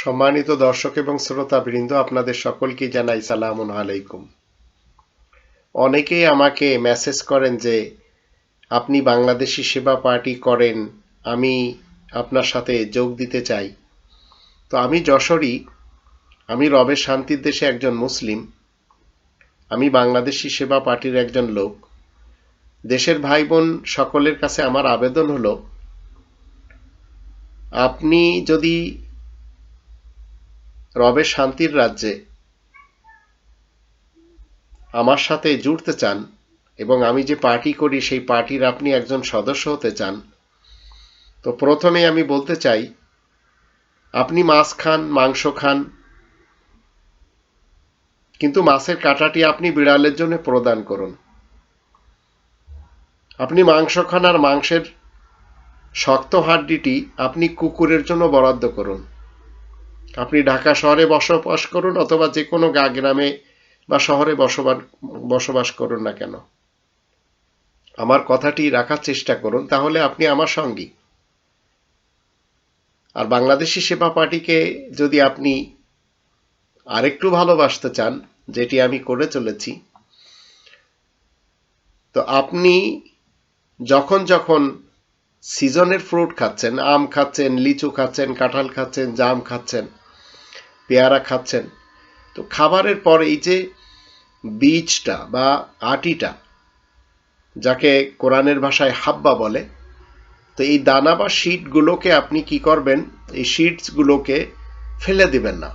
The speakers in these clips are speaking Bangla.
সম্মানিত দর্শক এবং শ্রোতা বৃন্দ আপনাদের সকলকে জানাই সালাম আলাইকুম। অনেকেই আমাকে মেসেজ করেন যে, আপনি বাংলাদেশি সেবা পার্টি করেন, আমি আপনার সাথে যোগ দিতে চাই। তো আমি যশোরই আমি রবের শান্তির দেশে একজন মুসলিম। আমি বাংলাদেশি সেবা পার্টির একজন লোক। দেশের ভাই বোন সকলের কাছে আমার আবেদন হলো, আপনি যদি রবের শান্তির রাজ্যে। আমার সাথে জুড়তে চান এবং আমি যে পার্টি করি, সেই পার্টির আপনি একজন সদস্য হতে চান। তো প্রথমে আমি বলতে চাই, আপনি মাছ খান, মাংস খান, কিন্তু মাছের কাঁটাটি আপনি বিড়ালের জন্য প্রদান করুন। আপনি মাংস খান আর মাংসের শক্ত হাড্ডিটি আপনি কুকুরের জন্য বরাদ্দ করুন। আপনি ঢাকা শহরে বসবাস করুন অথবা যে কোনো গা গ্রামে বা শহরে বসবাস বসবাস করুন না কেন? আমার কথাটি রাখার চেষ্টা করুন, তাহলে আপনি আমার সঙ্গী। আর বাংলাদেশি সেবা পার্টিকে যদি আপনি আরেকটু ভালোবাসতে চান, যেটি আমি করে চলেছি, তো আপনি যখন যখন সিজনের ফ্রুট খাচ্ছেন, আম খাচ্ছেন, লিচু খাচ্ছেন, কাঁঠাল খাচ্ছেন, জাম খাচ্ছেন পেয়ারা খাচ্ছেন। তো খাবারের পর এই যে বীজটা বা আটিটা, যাকে কোরআনের ভাষায় হাব্বা বলে, তো এই দানা বা শিটগুলোকে আপনি কি করবেন? এই শিটসগুলোকে ফেলে দিবেন না।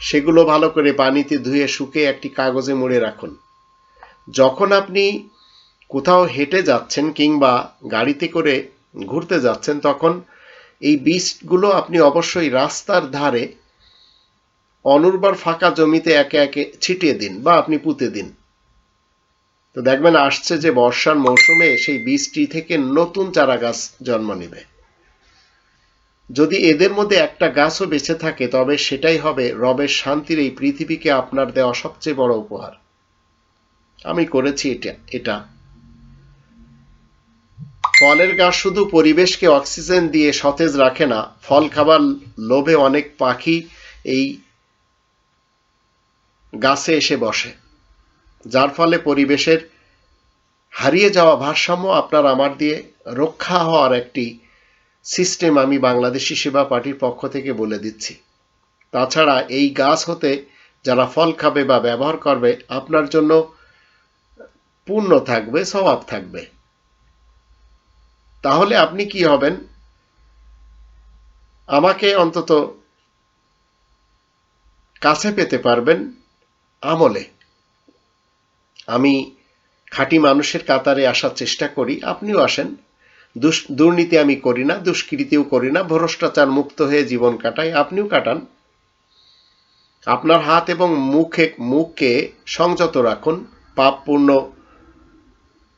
সেগুলো ভালো করে পানিতে ধুয়ে শুকিয়ে একটি কাগজে মুড়ে রাখুন। যখন আপনি কোথাও হেঁটে যাচ্ছেন কিংবা গাড়িতে করে ঘুরতে যাচ্ছেন, তখন এই বীজগুলো আপনি অবশ্যই রাস্তার ধারে অনুর্বর ফাঁকা জমিতে একে একে ছিটিয়ে দিন বা আপনি পুঁতে দিন। তো দেখবেন আসছে যে বর্ষার মৌসুমে সেই বীজটি থেকে নতুন চারা গাছ জন্ম নেবে। যদি এদের মধ্যে একটা গাছও বেঁচে থাকে, তবে সেটাই হবে রবের শান্তির এই পৃথিবীকে আপনার দেওয়া সবচেয়ে বড় উপহার। আমি করেছি এটা এটা। ফলের গাছ শুধু পরিবেশকে অক্সিজেন দিয়ে সতেজ রাখে না, ফল খাবার লোভে অনেক পাখি এই গাছে এসে বসে, যার ফলে পরিবেশের হারিয়ে যাওয়া ভারসাম্য আপনার আমার দিয়ে রক্ষা হওয়ার একটি সিস্টেম আমি বাংলাদেশি সেবা পার্টির পক্ষ থেকে বলে দিচ্ছি। তাছাড়া এই গাছ হতে যারা ফল খাবে বা ব্যবহার করবে, আপনার জন্য পূর্ণ থাকবে, স্বভাব থাকবে। তাহলে আপনি কি হবেন? আমাকে অন্তত কাছে পেতে পারবেন আমলে। আমি খাঁটি মানুষের কাতারে আসার চেষ্টা করি, আপনিও আসেন। দুর্নীতি আমি করি না, দুষ্কৃতিও করি না, ভ্রষ্টাচার মুক্ত হয়ে জীবন কাটাই, আপনিও কাটান। আপনার হাত এবং মুখে, মুখকে সংযত রাখুন পাপ পূর্ণ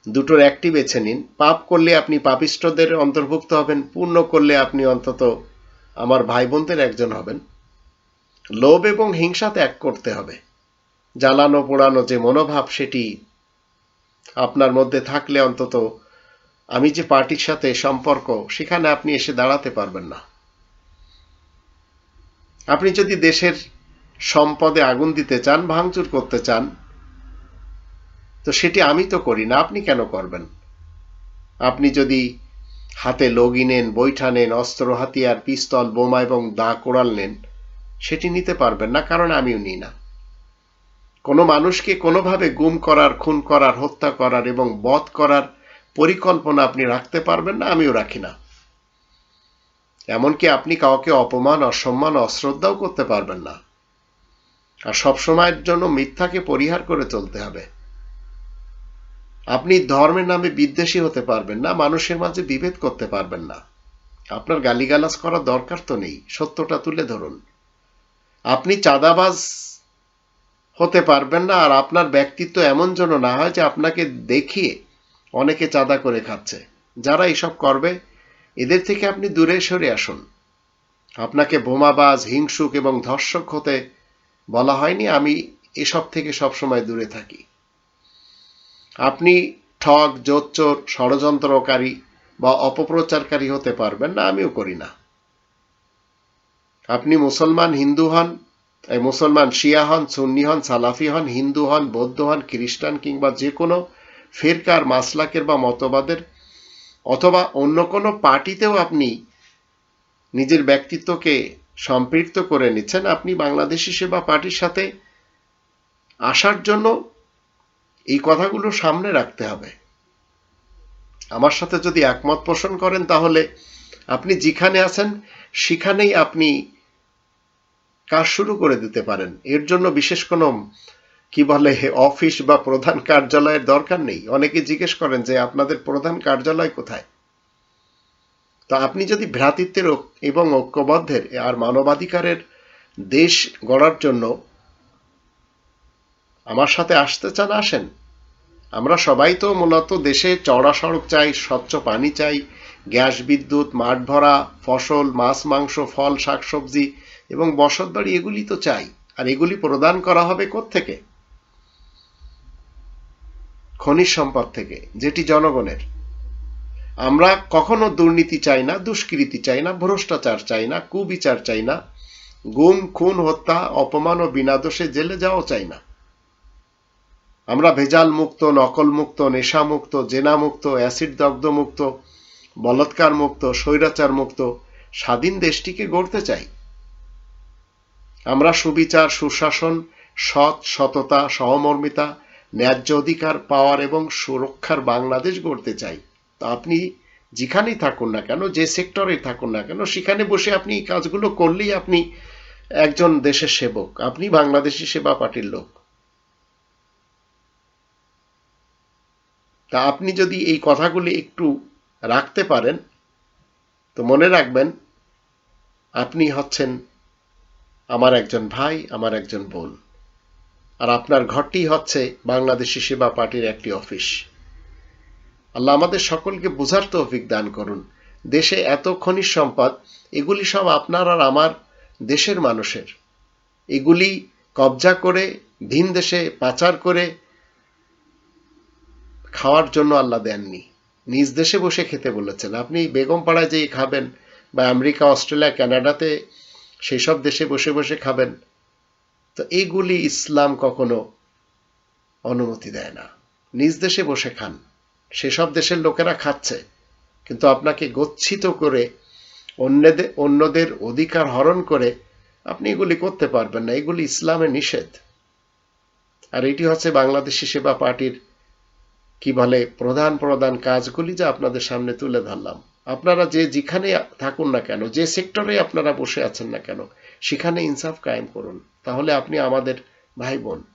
দুটোর একটি বেছে নিন। পাপ করলে আপনি পাপিষ্টদের অন্তর্ভুক্ত হবেন, পূর্ণ করলে আপনি অন্তত আমার ভাই বোনদের একজন হবেন। লোভ এবং হিংসা ত্যাগ করতে হবে। জ্বালানো পোড়ানো যে মনোভাব সেটি আপনার মধ্যে থাকলে অন্তত আমি যে পার্টির সাথে সম্পর্ক, সেখানে আপনি এসে দাঁড়াতে পারবেন না। আপনি যদি দেশের সম্পদে আগুন দিতে চান, ভাঙচুর করতে চান, তো সেটি আমি তো করি না, আপনি কেন করবেন? আপনি যদি হাতে লগি নেন, বৈঠা নেন, অস্ত্র, হাতিয়ার, পিস্তল, বোমা এবং দা কোড়াল নেন, সেটি নিতে পারবেন না, কারণ আমিও নিই না। কোনো মানুষকে কোনোভাবে গুম করার, খুন করার, হত্যা করার এবং বধ করার পরিকল্পনা আপনি রাখতে পারবেন না, আমিও রাখি না। এমনকি আপনি কাউকে অপমান, অসম্মান, অশ্রদ্ধাও করতে পারবেন না। আর সবসময়ের জন্য মিথ্যাকে পরিহার করে চলতে হবে। আপনি ধর্মের নামে বিদ্বেষী হতে পারবেন না, মানুষের মাঝে বিভেদ করতে পারবেন না। আপনার গালিগালাজ করার দরকার তো নেই, সত্যটা তুলে ধরুন। আপনি চাঁদাবাজ হতে পারবেন না, আর আপনার ব্যক্তিত্ব এমন যেন না হয় যে আপনাকে দেখিয়ে অনেকে চাঁদা করে খাচ্ছে। যারা এসব করবে, এদের থেকে আপনি দূরে সরে আসুন। আপনাকে বোমাবাজ, হিংসুক এবং ধর্ষক হতে বলা হয়নি, আমি এসব থেকে সবসময় দূরে থাকি। আপনি ঠগ, জোচ্চোর, ষড়যন্ত্রকারী বা অপপ্রচারকারী হতে পারবেন না, আমিও করি না। আপনি মুসলমান, হিন্দু হন এই মুসলমান শিয়া হন, সুন্নি হন, সালাফি হন, হিন্দু হন, বৌদ্ধ হন, খ্রিস্টান কিংবা যে কোনো ফেরকার, মাসলাকের বা মতবাদের অথবা অন্য কোনো পার্টিতেও আপনি নিজের ব্যক্তিত্বকে সম্পৃক্ত করে নিচ্ছেন, আপনি বাংলাদেশি সেবা পার্টির সাথে আসার জন্য এই কথাগুলো সামনে রাখতে হবে। আমার সাথে যদি একমত পোষণ করেন, তাহলে আপনি যেখানে আছেন, সেখানেই আপনি কাজ শুরু করে দিতে পারেন। এর জন্য বিশেষ কোনো, কি বলে, অফিস বা প্রধান কার্যালয়ের দরকার নেই। অনেকে জিজ্ঞেস করেন যে, আপনাদের প্রধান কার্যালয় কোথায়? তা আপনি যদি ভ্রাতৃত্বের এবং ঐক্যবদ্ধের আর মানবাধিকারের দেশ গড়ার জন্য আমার সাথে আসতে চান, আসেন। আমরা সবাই তো মূলত দেশে চড়া সড়ক চাই, স্বচ্ছ পানি চাই, গ্যাস, বিদ্যুৎ, মাঠ ভরা, ফসল, মাছ, মাংস, ফল, শাকসবজি এবং বসত বাড়ি এগুলি তো চাই। আর এগুলি প্রদান করা হবে থেকে খনিজ সম্পদ থেকে, যেটি জনগণের। আমরা কখনো দুর্নীতি চাই না, দুষ্কৃতি চাই না, ভ্রষ্টাচার চাই না, কুবিচার চাই না, গুম, খুন, হত্যা, অপমান ও বিনা দোষে জেলে যাওয়া চাই না। আমরা ভেজাল মুক্ত, নকল মুক্ত, নেশা মুক্ত, জেনা মুক্ত, অ্যাসিড দগ্ধ মুক্ত, বলৎকার মুক্ত, স্বৈরাচার মুক্ত, স্বাধীন দেশটিকে গড়তে চাই। আমরা সুবিচার, সুশাসন, সৎ, সততা, সহমর্মিতা, ন্যায্য অধিকার, পাওয়ার এবং সুরক্ষার বাংলাদেশ গড়তে চাই। তা আপনি যেখানেই থাকুন না কেন, যে সেক্টরে থাকুন না কেন, সেখানে বসে আপনি কাজগুলো করলেই আপনি একজন দেশের সেবক। আপনি বাংলাদেশি সেবা পার্টির লোক। তা আপনি যদি এই কথাগুলি একটু রাখতে পারেন, তো মনে রাখবেন, আপনি হচ্ছেন আমার একজন ভাই, আমার একজন বোন। আর আপনার ঘরটি হচ্ছে বাংলাদেশি সেবা পার্টির একটি অফিস। আল্লাহ আমাদের সকলকে বোঝার তৌফিক দান করুন। দেশে এত খনিজ সম্পদ, এগুলি সব আপনার আর আমার দেশের মানুষের। এগুলি কবজা করে, ভিন দেশে পাচার করে খাওয়ার জন্য আল্লাহ দেননি। নিজ দেশে বসে খেতে বলেছেন। আপনি বেগম পাড়ায় যেই খাবেন বা আমেরিকা, অস্ট্রেলিয়া কানাডাতে সেই সব দেশে বসে বসে খাবেন। তো এইগুলি ইসলাম কখনো অনুমতি দেয় না। নিজ দেশে বসে খান। সেসব দেশের লোকেরা খাচ্ছে। কিন্তু আপনাকে গচ্ছিত করে অন্যদের অন্যদের অধিকার হরণ করে আপনি এগুলি করতে পারবেন না। এগুলি ইসলামে নিষেধ। আর এটি হচ্ছে বাংলাদেশি সেবা পার্টির কি বলে প্রধান প্রধান কাজগুলি যা আপনাদের সামনে তুলে ধরলাম। আপনারা যে যেখানে থাকুন না কেন, যে সেক্টরে আপনারা বসে আছেন না কেন, সেখানে ইনসাফ কায়েম করুন। তাহলে আপনি আমাদের ভাই বোন।